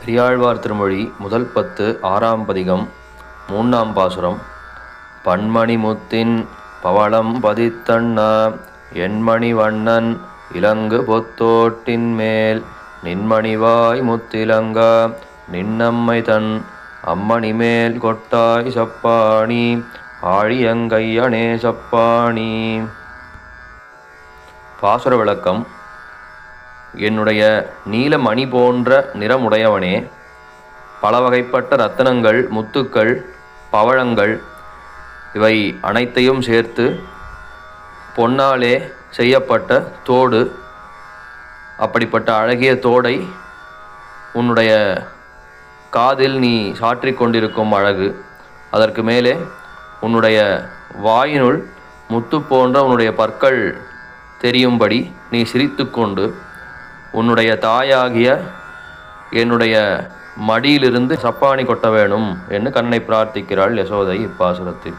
பெரியாழ்வார் திருமொழி முதல் பத்து ஆறாம் பதிகம் மூன்றாம் பாசுரம். பன்மணி முத்தின் பவளம் பதித்தண்ணா எண்மணி வண்ணன் இலங்கு பொத்தோட்டின் மேல் நின்மணிவாய் முத்திலங்கா நின்னம்மை தன் அம்மணி மேல் கொட்டாய் சப்பாணி ஆழியங்கையனே சப்பாணி. பாசுர விளக்கம் என்னுடைய நீல மணி போன்ற நிறமுடையவனே பல வகைப்பட்ட ரத்தனங்கள் முத்துக்கள் பவழங்கள் இவை அனைத்தையும் சேர்த்து பொன்னாலே செய்யப்பட்ட தோடு. அப்படிப்பட்ட அழகிய தோடை உன்னுடைய காதில் நீ சாற்றிக்கொண்டிருக்கும் அழகு. அதற்கு மேலே உன்னுடைய வாயினுள் முத்து போன்ற உன்னுடைய பற்கள் தெரியும்படி நீ சிரித்துக்கொண்டு உன்னுடைய தாயாகிய என்னுடைய மடியிலிருந்து சப்பாணி கொட்ட வேணும் என்று கண்ணனை பிரார்த்திக்கிறாள் யசோதை இப்பாசுரத்தில்.